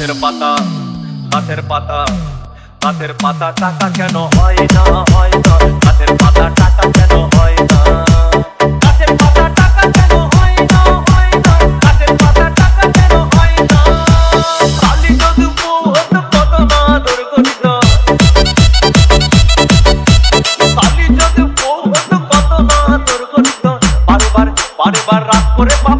গাছের পাতা গাছের পাতা গাছের পাতা টাকা কেন হয় না হয় না? গাছের পাতা টাকা কেন হয় না? বারবার রাত করে বাপের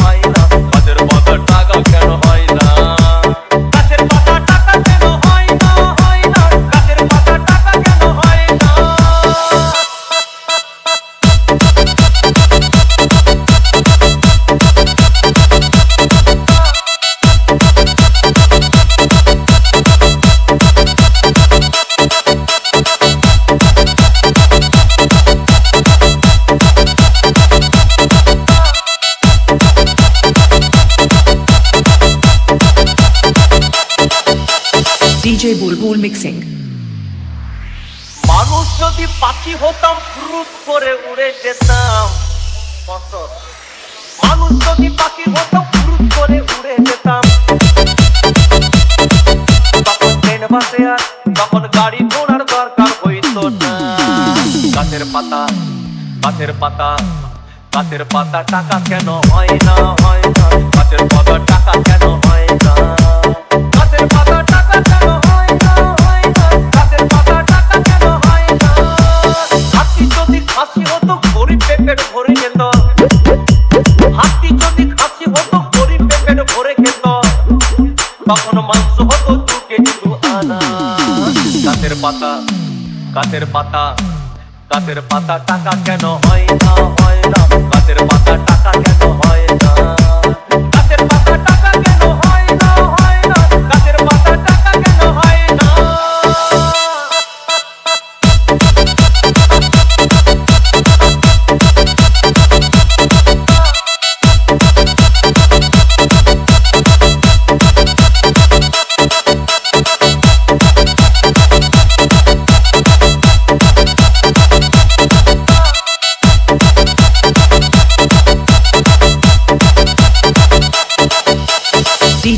DJ Bulbul Mixing. মানুষ যদি পাখি হতাম ফুরুত করে উড়ে যেতাম? মানুষ যদি পাখি হতাম ফুরুত করে উড়ে যেতাম। তখন ট্রেন বাসে আর, তখন গাড়ি, ঘোড়ার দরকার হইতো না। গাছের পাতা গাছের পাতা গাছের পাতা টাকা কেন হয় না হয় না। গাছের পাতা টাকা কেন হয় না। তখন মাংস হতো আনা। পাতা কাতের পাতা গাছের পাতা টাকা কেন হয় না হয় না?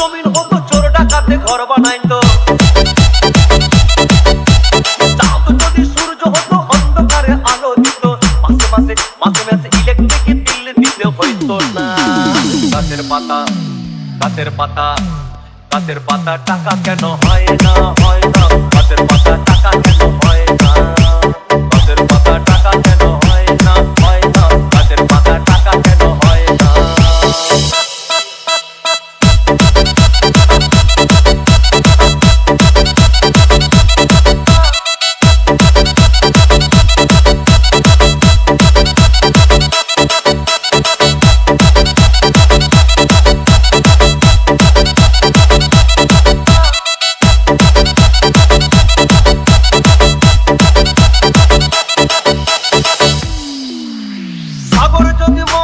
জমিন হতো চোর ডাকাতে ঘর বানাইতো চাঁদ যদি আলো দিত। মাসে মাসে মাসে মাসে ইলেকট্রিক বিল দিতে হইতো না। গাছের পাতা, গাছের টাকা কেন হয় না হয় না। গাছের পাতা টাকা কেন হয় না।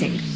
missing.